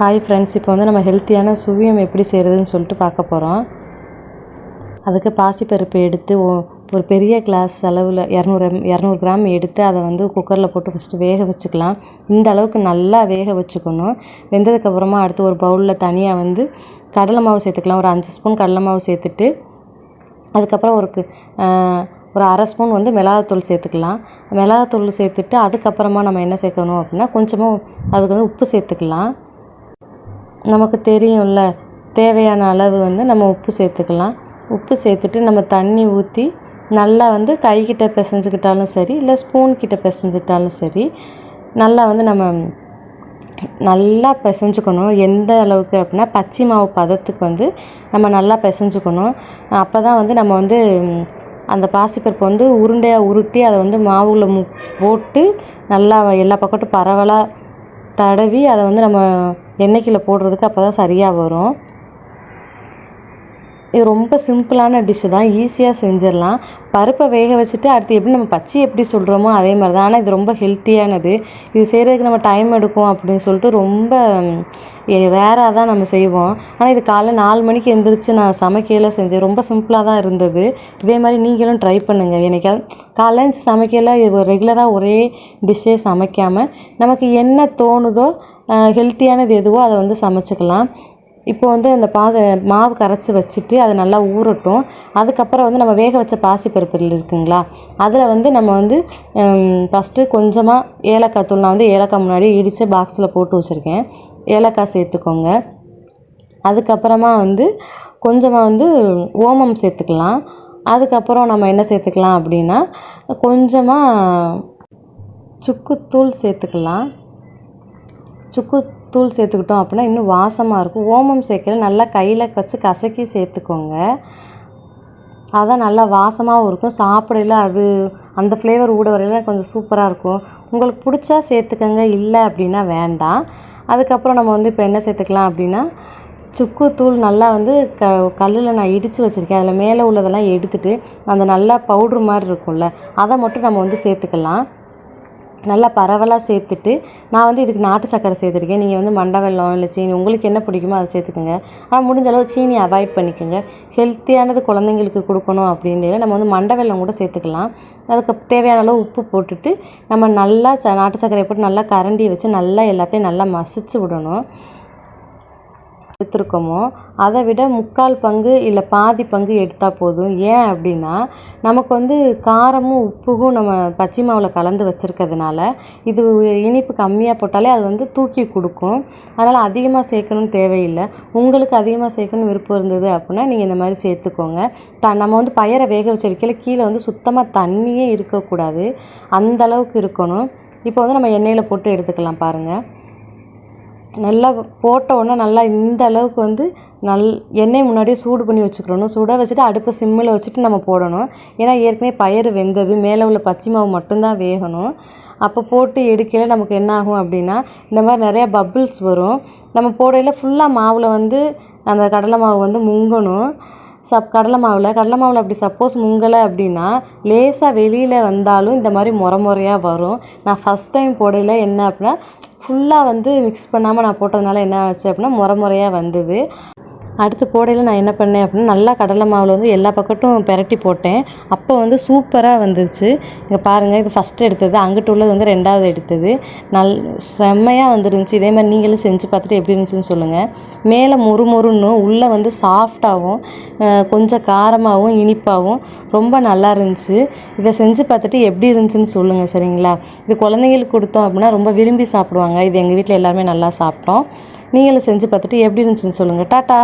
Hi friends இப்போ வந்து நம்ம ஹெல்த்தியான சுவியம் எப்படி செய்கிறதுன்னு சொல்லிட்டு பார்க்க போகிறோம் அதுக்கு பாசிப்பருப்பு எடுத்து ஒரு பெரிய கிளாஸ் அளவில் இரநூறு இரநூறு கிராம் எடுத்து அதை வந்து குக்கரில் போட்டு ஃபஸ்ட்டு வேக வச்சுக்கலாம். இந்த அளவுக்கு நல்லா வேக வச்சுக்கணும். வெந்ததுக்கப்புறமா அடுத்து ஒரு பவுலில் தனியாக வந்து கடலை மாவு சேர்த்துக்கலாம். ஒரு அஞ்சு ஸ்பூன் கடலை மாவு சேர்த்துட்டு அதுக்கப்புறம் ஒரு ஒரு அரை ஸ்பூன் வந்து மிளகாத்தூள் சேர்த்துக்கலாம். மிளகாத்தூள் சேர்த்துட்டு அதுக்கப்புறமா நம்ம என்ன சேர்க்கணும் அப்படின்னா கொஞ்சமாக அதுக்கு வந்து உப்பு சேர்த்துக்கலாம். நமக்கு தெரியும்ல தேவையான அளவு வந்து நம்ம உப்பு சேர்த்துக்கலாம். உப்பு சேர்த்துட்டு நம்ம தண்ணி ஊற்றி நல்லா வந்து கைக்கிட்ட பிசைஞ்சுக்கிட்டாலும் சரி இல்லை ஸ்பூன் கிட்ட பிசைஞ்சிட்டாலும் சரி நல்லா வந்து நம்ம நல்லா பிசைஞ்சுக்கணும். எந்த அளவுக்கு அப்படின்னா பச்சை மாவு பதத்துக்கு வந்து நம்ம நல்லா பிசைஞ்சுக்கணும். அப்போ தான் வந்து நம்ம வந்து அந்த பாசிப்பருப்பு வந்து உருண்டையாக உருட்டி அதை வந்து மாவுல மு போட்டு நல்லா எல்லா பக்கட்டும் பரவலாக தடவி அதை வந்து நம்ம எண்ணெய்க்குள்ள போடுறதுக்கு அப்போ தான் சரியாக வரும். இது ரொம்ப சிம்பிளான டிஷ்ஷு தான் ஈஸியாக செஞ்சிடலாம். பருப்பை வேக வச்சுட்டு அடுத்து எப்படி நம்ம பச்சை எப்படி சொல்கிறோமோ அதே மாதிரி தான். ஆனால் இது ரொம்ப ஹெல்த்தியானது இது செய்கிறதுக்கு நம்ம டைம் எடுக்கும் அப்படின்னு சொல்லிட்டு ரொம்ப ரேராக தான் நம்ம செய்வோம். ஆனால் இது காலைல நாலு மணிக்கு எந்திரிச்சு நான் சமைக்கையில் செஞ்சேன். ரொம்ப சிம்பிளாக தான் இருந்தது. இதே மாதிரி நீங்களும் ட்ரை பண்ணுங்கள் என்னைக்காவது காலைல சமைக்கையில் இது ரெகுலராக ஒரே டிஷ்ஷே சமைக்காமல் நமக்கு என்ன தோணுதோ ஹெல்த்தியானது எதுவோ அதை வந்து சமைச்சிக்கலாம். இப்போ வந்து அந்த பா மாவு கரைச்சி வச்சுட்டு அதை நல்லா ஊறட்டும். அதுக்கப்புறம் வந்து நம்ம வேக வச்ச பாசிப்பருப்பு இருக்குங்களா? அதில் வந்து நம்ம வந்து ஃபஸ்ட்டு கொஞ்சமாக ஏலக்காய் தூள் நான் வந்து ஏலக்காய் முன்னாடி இடித்து பாக்ஸில் போட்டு வச்சுருக்கேன். ஏலக்காய் சேர்த்துக்கோங்க. அதுக்கப்புறமா வந்து கொஞ்சமாக வந்து ஓமம் சேர்த்துக்கலாம். அதுக்கப்புறம் நம்ம என்ன சேர்த்துக்கலாம் அப்படின்னா கொஞ்சமாக சுக்குத்தூள் சேர்த்துக்கலாம். சுக்கு தூள் சேர்த்துக்கிட்டோம் அப்படின்னா இன்னும் வாசமாக இருக்கும். ஓமம் சேர்க்கல நல்லா கையில் வச்சு கசக்கி சேர்த்துக்கோங்க. அதான் நல்லா வாசமாகவும் இருக்கும். சாப்பிடையில அது அந்த ஃப்ளேவர் ஊட வரையில கொஞ்சம் சூப்பராக இருக்கும். உங்களுக்கு பிடிச்சா சேர்த்துக்கங்க இல்லை அப்படின்னா வேண்டாம். அதுக்கப்புறம் நம்ம வந்து இப்போ என்ன சேர்த்துக்கலாம் அப்படின்னா சுக்கு தூள் நல்லா வந்து க கல்லில் நான் இடித்து வச்சுருக்கேன். அதில் மேலே உள்ளதெல்லாம் எடுத்துகிட்டு அந்த நல்லா பவுட்ரு மாதிரி இருக்கும்ல அதை மட்டும் நம்ம வந்து சேர்த்துக்கலாம். நல்லா பரவலாக சேர்த்துட்டு நான் வந்து இதுக்கு நாட்டு சக்கரை சேர்த்துருக்கேன். நீங்கள் வந்து மண்டை வெல்லம் இல்லை சீனி உங்களுக்கு என்ன பிடிக்குமோ அதை சேர்த்துக்கோங்க. ஆனால் முடிஞ்ச அளவு சீனி அவாய்ட் பண்ணிக்கோங்க. ஹெல்த்தியானது குழந்தைங்களுக்கு கொடுக்கணும் அப்படின்னு நம்ம வந்து மண்டை வெல்லம் கூட சேர்த்துக்கலாம். அதுக்கு தேவையான அளவு உப்பு போட்டுட்டு நம்ம நல்லா ச நாட்டு சக்கரையை போட்டு நல்லா கரண்டியை வச்சு நல்லா எல்லாத்தையும் நல்லா மசிச்சு விடணும். எடுத்திருக்கோமோ அதை விட முக்கால் பங்கு இல்லை பாதி பங்கு எடுத்தால் போதும். ஏன் அப்படின்னா நமக்கு வந்து காரமும் உப்புக்கும் நம்ம பச்சை மாவில் கலந்து வச்சுருக்கிறதுனால இது இனிப்பு கம்மியாக போட்டாலே அது வந்து தூக்கி கொடுக்கும். அதனால் அதிகமாக சேர்க்கணும்னு தேவையில்லை. உங்களுக்கு அதிகமாக சேர்க்கணும் விருப்பம் இருந்தது அப்படின்னா நீங்கள் இந்த மாதிரி சேர்த்துக்கோங்க. த நம்ம வந்து பயரை வேக வச்சு கீழே வந்து சுத்தமாக தண்ணியே இருக்கக்கூடாது. அந்தளவுக்கு இருக்கணும். இப்போ வந்து நம்ம எண்ணெயில் போட்டு எடுத்துக்கலாம் பாருங்கள் நல்லா போட்ட உடனே நல்லா இந்த அளவுக்கு வந்து நல் எண்ணெய் முன்னாடியே சூடு பண்ணி வச்சுக்கிறணும் சூட வச்சுட்டு அடுப்பை சிம்மில் வச்சுட்டு நம்ம போடணும். ஏன்னா ஏற்கனவே பயிறு வெந்தது மேலே உள்ள பச்சை மாவு மட்டும்தான் வேகணும். அப்போ போட்டு எடுக்கையில் நமக்கு என்ன ஆகும் அப்படின்னா இந்த மாதிரி நிறையா பப்புள்ஸ் வரும். நம்ம போடையில் ஃபுல்லாக மாவில் வந்து அந்த கடலை மாவு வந்து முங்கணும். சப் கடலை மாவில் கடலை மாவில் அப்படி சப்போஸ் முங்கலை அப்படின்னா லேசாக வெளியில் வந்தாலும் இந்த மாதிரி முறை முறையாக வரும். நான் ஃபஸ்ட் டைம் போடையில் என்ன அப்படின்னா ஃபுல்லாக வந்து மிக்ஸ் பண்ணாமல் நான் போட்டதுனால என்ன ஆச்சு அப்படின்னா முறை முறையாக வந்தது. அடுத்து போடையில் நான் என்ன பண்ணேன் அப்படின்னா நல்லா கடலை மாவில் வந்து எல்லா பக்கட்டும் பெரட்டி போட்டேன். அப்போ வந்து சூப்பராக வந்துச்சு. இங்கே பாருங்கள் இது ஃபஸ்ட்டு எடுத்தது. அங்கிட்டு உள்ளது வந்து ரெண்டாவது எடுத்தது. நல் செம்மையாக வந்துருந்துச்சு. இதே மாதிரி நீங்களும் செஞ்சு பார்த்துட்டு எப்படி இருந்துச்சுன்னு சொல்லுங்கள் மேலே மொறு மொறுன்னும் உள்ளே வந்து சாஃப்டாகவும் கொஞ்சம் காரமாகவும் இனிப்பாகவும் ரொம்ப நல்லா இருந்துச்சு. இதை செஞ்சு பார்த்துட்டு எப்படி இருந்துச்சுன்னு சொல்லுங்கள் சரிங்களா? இது குழந்தைங்களுக்கு கொடுத்தோம் அப்படின்னா ரொம்ப விரும்பி சாப்பிடுவாங்க. இது எங்கள் வீட்டில் எல்லாருமே நல்லா சாப்பிட்டோம். நீங்களும் செஞ்சு பார்த்துட்டு எப்படி இருந்துச்சுன்னு சொல்லுங்கள் டாட்டா.